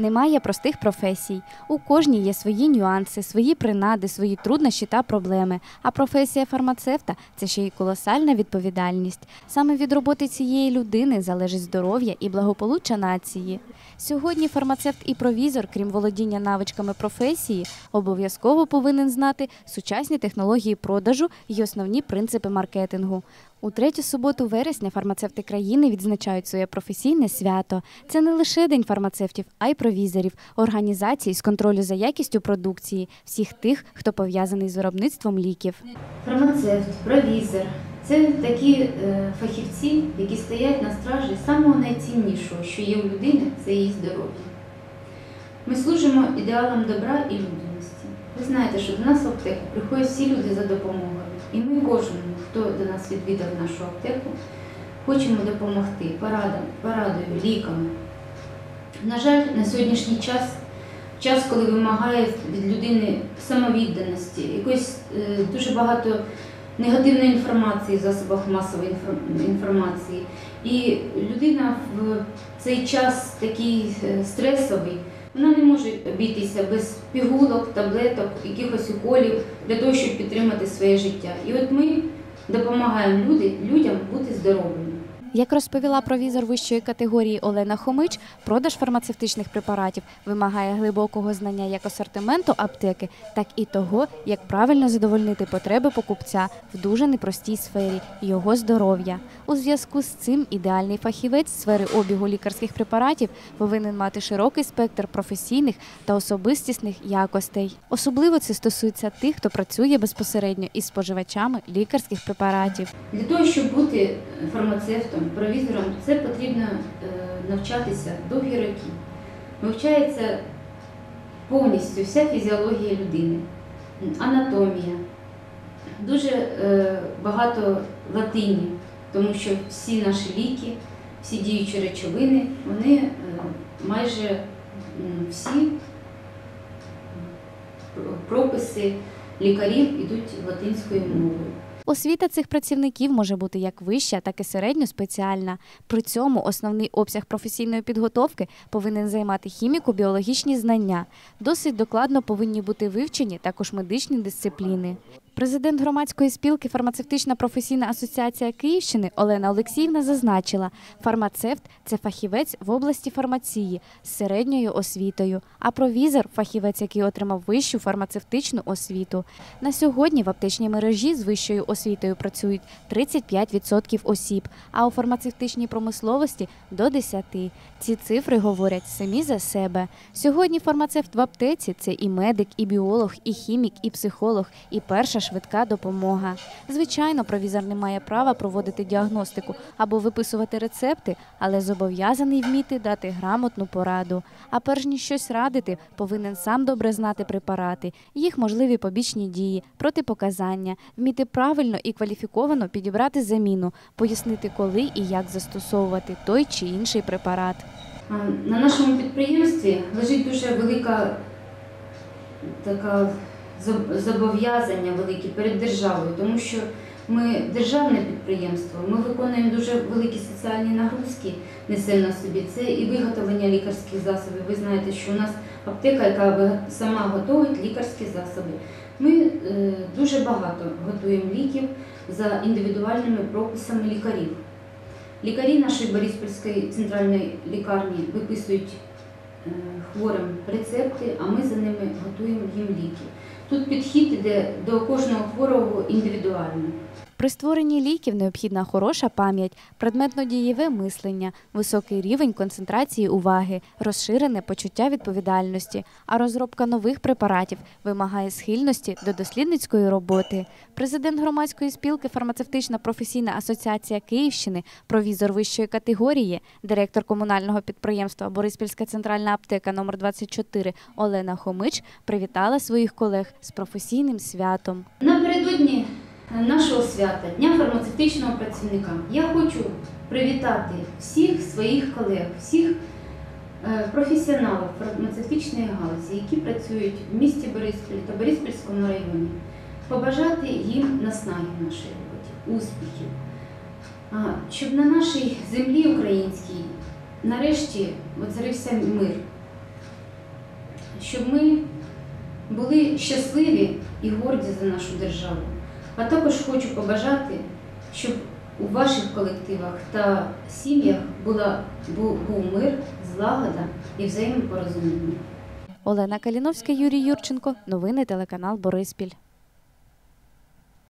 Немає простих професій. У кожній є свої нюанси, свої принади, свої труднощі та проблеми. А професія фармацевта це ще й колосальна відповідальність. Саме від роботи цієї людини залежить здоров'я і благополуччя нації. Сьогодні фармацевт і провізор, крім володіння навичками професії, обов'язково повинен знати сучасні технології продажу і основні принципи маркетингу. У третю суботу вересня фармацевти країни відзначають своє професійне свято. Це не лише день фармацевтів, а й провізорів, організацій з контролю за якістю продукції, всіх тих, хто пов'язаний з виробництвом ліків. Фармацевт, провізор це такі е, фахівці, які стоять на стражі самого найціннішого, що є у людини, це її здоров'я. Ми служимо ідеалам добра і людяності. Ви знаєте, що до нас в аптеку приходять всі люди за допомогою. І ми кожному, хто до нас відвідав нашу аптеку, хочемо допомогти порадом, порадою, ліками. На жаль, на сьогоднішній час, час, коли вимагає від людини самовідданості, якоїсь е, дуже багато негативної інформації в засобах масової інформації. І людина в цей час такий е, стресовий, вона не може обійтися без пігулок, таблеток, якихось уколів для того, щоб підтримати своє життя. І от ми допомагаємо людям бути здоровими. Як розповіла провізор вищої категорії Олена Хомич, продаж фармацевтичних препаратів вимагає глибокого знання як асортименту аптеки, так і того, як правильно задовольнити потреби покупця в дуже непростій сфері його здоров'я. У зв'язку з цим ідеальний фахівець сфери обігу лікарських препаратів повинен мати широкий спектр професійних та особистісних якостей. Особливо це стосується тих, хто працює безпосередньо із споживачами лікарських препаратів. Для того, щоб бути фармацевтом, провізором, це потрібно е, навчатися довгі роки. Вивчається повністю вся фізіологія людини, анатомія, дуже е, багато латині, тому що всі наші ліки, всі діючі речовини, вони е, майже всі прописи лікарів ідуть латинською мовою. Освіта цих працівників може бути як вища, так і середньоспеціальна. При цьому основний обсяг професійної підготовки повинен займати хіміко-біологічні знання. Досить докладно повинні бути вивчені також медичні дисципліни. Президент громадської спілки Фармацевтична професійна асоціація Київщини Олена Олексіївна зазначила, фармацевт це фахівець в області фармації з середньою освітою, а провізор фахівець, який отримав вищу фармацевтичну освіту. На сьогодні в аптечній мережі з вищою освітою працюють 35% осіб, а у фармацевтичній промисловості до 10%. Ці цифри говорять самі за себе. Сьогодні фармацевт в аптеці це і медик, і біолог, і хімік, і психолог, і перша швидка допомога. Звичайно, провізор не має права проводити діагностику або виписувати рецепти, але зобов'язаний вміти дати грамотну пораду. А перш ніж щось радити, повинен сам добре знати препарати, їх можливі побічні дії, протипоказання, вміти правильно і кваліфіковано підібрати заміну, пояснити, коли і як застосовувати той чи інший препарат. На нашому підприємстві лежить дуже велика така зобов'язання великі перед державою, тому що ми державне підприємство, ми виконуємо дуже великі соціальні нагрузки, несемо на собі. Це і виготовлення лікарських засобів. Ви знаєте, що у нас аптека, яка сама готує лікарські засоби. Ми е, дуже багато готуємо ліків за індивідуальними прописами лікарів. Лікарі нашої Бориспільської центральної лікарні виписують е, хворим рецепти, а ми за ними готуємо їм ліки. Тут підхід іде до кожного хворого індивідуально. При створенні ліків необхідна хороша пам'ять, предметно-дієве мислення, високий рівень концентрації уваги, розширене почуття відповідальності. А розробка нових препаратів вимагає схильності до дослідницької роботи. Президент громадської спілки Фармацевтична професійна асоціація Київщини, провізор вищої категорії, директор комунального підприємства Бориспільська центральна аптека номер 24 Олена Хомич привітала своїх колег з професійним святом. Напередодні нашого свята, Дня фармацевтичного працівника, я хочу привітати всіх своїх колег, всіх е, професіоналів фармацевтичної галузі, які працюють в місті Бориспіль та Бориспільському районі, побажати їм наснаги в нашій роботі, успіхів, щоб на нашій землі українській нарешті оцарився мир, щоб ми були щасливі і горді за нашу державу. А також хочу побажати, щоб у ваших колективах та сім'ях була, був, мир, злагода і взаємопорозуміння. Олена Каліновська, Юрій Юрченко. Новини телеканал Бориспіль.